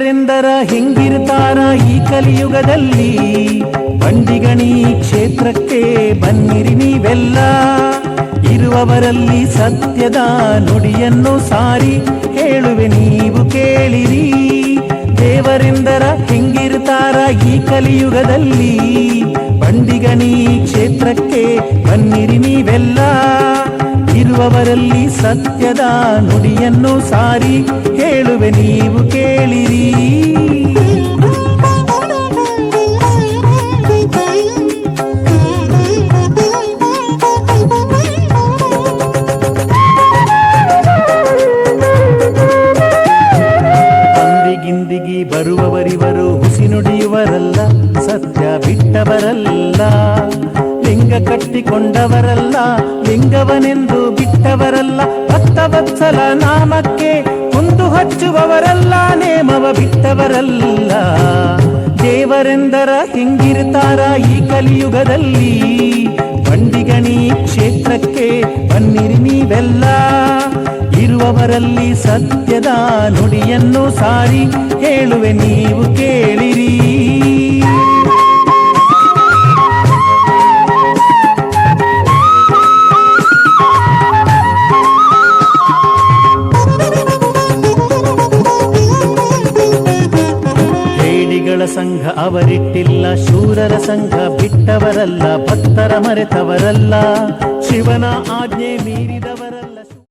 ಹಿಂಗಿದ್ದರೆಂದರ ಹಿಂಗಿರ್ತಾರ ಈ ಕಲಿಯುಗದಲ್ಲಿ? ಬಂಡಿಗಣಿ ಕ್ಷೇತ್ರಕ್ಕೆ ಬನ್ನಿರಿ ನೀವೆಲ್ಲ. ಇರುವವರಲ್ಲಿ ಸತ್ಯದ ನುಡಿಯನ್ನು ಸಾರಿ ಹೇಳುವೆ ನೀವು ಕೇಳಿರಿ. ದೇವರೆಂದರ ಹಿಂಗಿರ್ತಾರ ಈ ಕಲಿಯುಗದಲ್ಲಿ? ಇರುವವರಲ್ಲಿ ಸತ್ಯದ ನುಡಿಯನ್ನು ಸಾರಿ ಹೇಳುವೆ ನೀವು ಕೇಳಿರಿ. ಅಂದಿಗಿಂದಿಗಿ ಬರುವವರಿವರು ಹುಸಿ ನುಡಿಯುವರಲ್ಲ, ಸತ್ಯ ಬಿಟ್ಟವರಲ್ಲ, ಲಿಂಗ ಕಟ್ಟಿಕೊಂಡವರಲ್ಲ ಲಿಂಗವನೆಂದು ಬಿಟ್ಟವರಲ್ಲ ಭಕ್ತವತ್ಸಲ ನಾಮಕ್ಕೆ ಕುಂದು ಹಚ್ಚುವವರಲ್ಲ, ನೇಮವ ಬಿಟ್ಟವರಲ್ಲ. ದೇವರೆಂದರ ಹಿಂಗಿರ್ತಾರ ಈ ಕಲಿಯುಗದಲ್ಲಿ? ಬಂಡಿಗಣಿ ಕ್ಷೇತ್ರಕ್ಕೆ ಬನ್ನಿರಿ ನೀವೆಲ್ಲ. ಇರುವವರಲ್ಲಿ ಸತ್ಯದ ನುಡಿಯನ್ನು ಸಾರಿ ಹೇಳುವೆ ನೀವು ಕೇಳಿರಿ. ಹೇಡಿಗಳ ಸಂಘ ಅವರಿಟ್ಟಿಲ್ಲ ಶೂರರ ಸಂಘ ಬಿಟ್ಟವರಲ್ಲ ಭಕ್ತರ ಮರೆತವರಲ್ಲ. ಶಿವನ ಆಜ್ಞೆ ಮೀರಿದ